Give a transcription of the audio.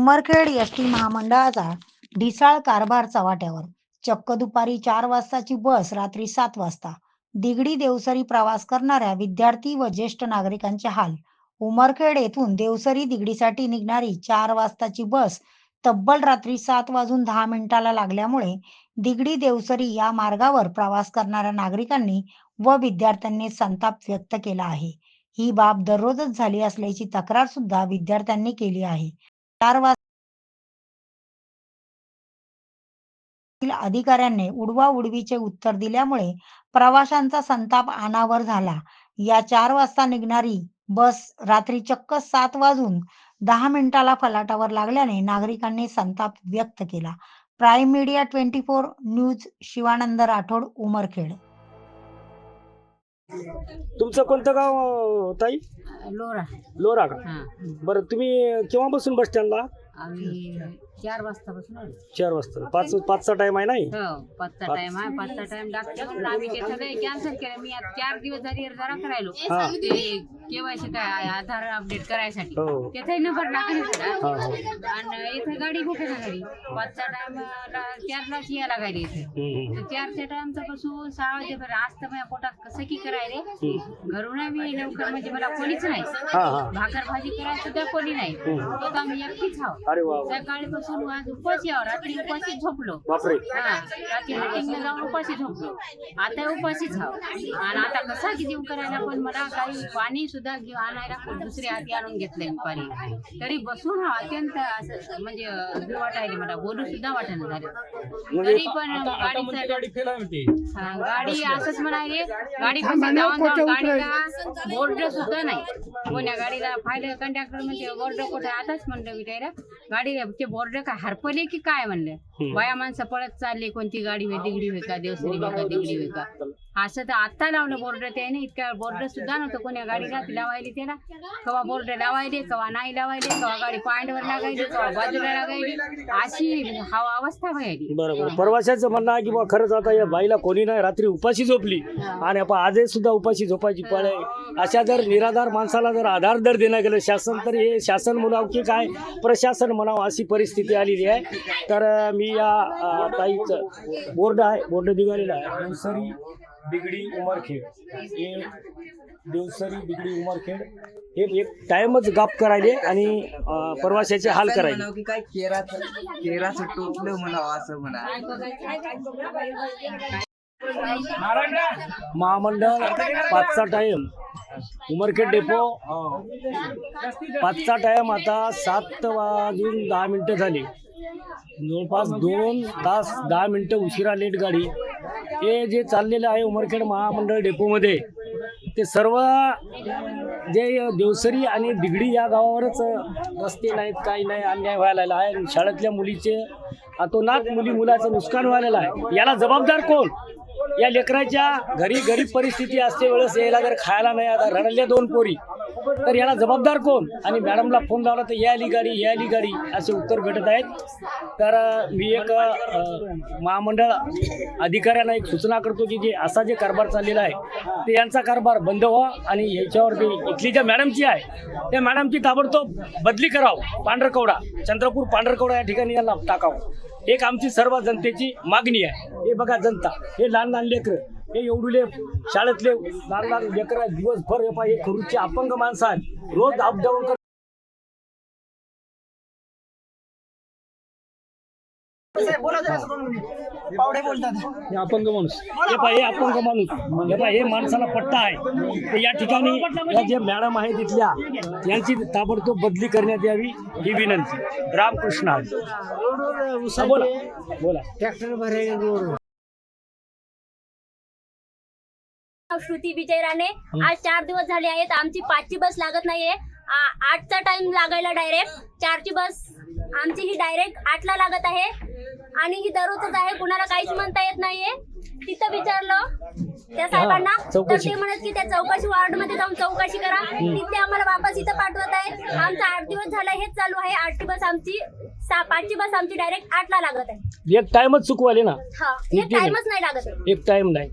Umarkhed S T महामंडळाचा ढिसाळ कारभार चव्हाट्यावर. चक्क दुपारी चार वाजताची बस रात्री सात वाजता. दिगडी देवसरी प्रवास करणाऱ्या विद्यार्थी व ज्येष्ठ नागरिकांचे हाल. उमरखेड येथून देवसरी दिगडीसाठी निघणारी चार वाजताची बस तब्बल रात्री सात वाजून दहा मिनिटाला लागल्यामुळे दिगडी देवसरी या मार्गावर प्रवास करणाऱ्या नागरिकांनी व विद्यार्थ्यांनी संताप व्यक्त केला आहे. ही बाब दररोजच झाली असल्याची तक्रार सुद्धा विद्यार्थ्यांनी केली आहे. चार वाजता अधिकाऱ्यांनी उडवा उडवीचे उत्तर दिल्यामुळे प्रवाशांचा संताप अनावर झाला. या चार वाजता निघणारी बस रात्री चक्क सात वाजून दहा मिनिटाला फलाटावर लागल्याने नागरिकांनी संताप व्यक्त केला. Prime media twenty four news Shivanand Rathod Umarkhed. तुमचं कोणतं गाव अं, ताई? लोरा. लोरा का? हा. बरं तुम्ही केव्हा बसून बस स्टँडला? आम्ही चार वाजता बसून आलो. चार वाजता. पाच पाचचा टाइम आहे नाही हो? पाचचा टाइम आहे पाचचा टाइम म्हणून आम्ही ते सगळे कॅन्सल केलं. मी आता चार दिवस झाली जरा करायलो हा. ते केवायसी काय आधार अपडेट करायसाठी. हो. त्याचाही नंबर टाकले हा हो. आणि इथे गाडी भेटे ना गाडी पाचचा टाइम चारलाच यायला गाडी इथे. हम्म, तर चारच्या टाइमचा पासून सहा वाजेपर्यंत आज तर माझ्या पोटात. कसं की करायले? हम्म. घरून मी लवकर म्हणजे मला कोणीच नाही. हा हा. भाकर भाजी करायला सुद्धा कोणी नाही. हम्म. तो आम्ही एकटीच आहोत. अरे वा वा. आज उपाशी आहो रात्री उपाशी झोपलो. बापरे. हा रात्री मीटिंगला जाऊन उपाशी झोपलो. आता उपाशीच आहो. आणि आता कसा किती करायला पण मला काही पाणी सुद्धा घेऊन आणायला दुसरी हाती आणून घेतलंय पाणी. तरी बसून हा अत्यंत असं म्हणजे हे वाटायले मला. बोलू सुद्धा वाटेना झालं. म्हणजे तरी पण गाडीचं गाडी फेल आहे म्हणते हा, गाडी असंच म्हणाले गाडी पण जाऊन जाऊन गाडीला बोर्ड सुद्धा नाही. कोण्या गाडीला फायदा कंडक्टर म्हणजे बोर्ड कुठे आताच म्हणलं मी त्याला. गाडी ते बोर्ड काय हरपले की काय म्हणलं? बाया माणसं पळत चालले कोणती गाडी होय दिगडी होय का देवसरी होय का दिगडी होय का? असं तर आता लावलं बोर्ड त्याने इतका बोर्ड सुद्धा नव्हतं. कोण्या गाडीला लावायली त्याला. कवा बोर्ड लावायले कवा नाही लावायले कवा गाडी पॉइंटवर लागायली कवा बाजूला लागायली. अशी हवा अवस्था व्हायली. बरोबर परवाशाचं म्हणणं आहे की बा खरंच आता या बाईला कोणी नाही रात्री उपाशी झोपली. आणि आपण आजही सुद्धा उपाशी झोपायची पळ आहे. अशा जर निराधार माणसाला जर आधार दर देण्यात गेलं शासन तर हे शासन म्हणावं की काय? प्रशासन म्हणावं अशी परिस्थिती आलेली आहे. तर मी या ताईचं बोर्ड आहे बोर्ड निघालेला आहे. देवसरी बिगडी उमरखेड. हे देवसरी बिगडी उमरखेड. हे एक टाइमच गाप करायले आणि अं, प्रवाशाचे हाल करायले. म्हणावं की काय केराचं केराचं टोपलं म्हणावं असं म्हणा महामंडळ पाचचा टाइम. उमरखेड डेपो. पाचचा टाइम आता सात वाजून दहा मिनटं झाली. जवळपास दोन तास दहा मिनटं उशिरा लेट गाडी. हे जे चाललेलं आहे उमरखेड महामंडळ डेपोमध्ये ते सर्व जे देवसरी आणि दिगडी या गावावरच रस्ते नाहीत काही नाही अन्याय व्हायला आहे. शाळेतल्या मुलीचे अतोनात मुली मुलाचं नुकसान व्हायला आहे. याला जबाबदार कोण? या लेकराच्या घरी गरीब परिस्थिती असते वेळेस यायला जर खायला नाही आता रडल्या दोन पोरी. तर याला जबाबदार कोण? आणि मॅडमला फोन लावला तर या आली गाडी या आली गाडी असे उत्तर भेटत आहेत. तर मी एक महामंडळ अधिकाऱ्यांना एक सूचना करतो की जे असा जे कारभार चाललेला आहे ते यांचा कारभार बंद व्हा आणि याच्यावर ते इथली ज्या मॅडमची आहे त्या मॅडमची ताबडतोब बदली करावं. पांढरकवडा चंद्रपूर पांढरकवडा या ठिकाणी यांना टाकावं. एक आमची सर्व जनतेची मागणी आहे. हे बघा जनता हे लहान लहान लेकरं हे एवढुले शाळेतले लहान लहान लेकर दिवसभर हे पाय हे खरूचे अपंग माणसं आहेत. रोज अपडाऊन कर हे अपंग माणूस. हे पाय हे अपंग माणूस. हे पाय हे माणसाला पट्टा आहे. तर या ठिकाणी या जे मॅडम आहेत तिथल्या यांची ताबडतोब बदली करण्यात यावी ही विनंती. रामकृष्ण बोला. बोला. बोला भरायला श्रुती विजय राणे आज चार दिवस झाले आहेत. आमची पाचची बस लागत नाहीये. आठचा टाइम लागायला डायरेक्ट चारची बस आमची ही डायरेक्ट आठला लागत आहे. आणि ही दररोजच आहे. कुणाला काहीच म्हणता येत नाहीये. तिथं विचारलं त्या साहेबांना. तर चौकशी. ते म्हणत की त्या चौकशी वार्डमध्ये जाऊन चौकशी करा. तिथे आम्हाला वापस इथं पाठवत आहे. आमचं आठ दिवस झालं हेच चालू आहे. आठची बस आमची पाचची बस आमची डायरेक्ट आठला लागत आहे. एक टाइमच चुकवाले ना. हा एक. टाइमच नाही लागत एक टाइम नाही.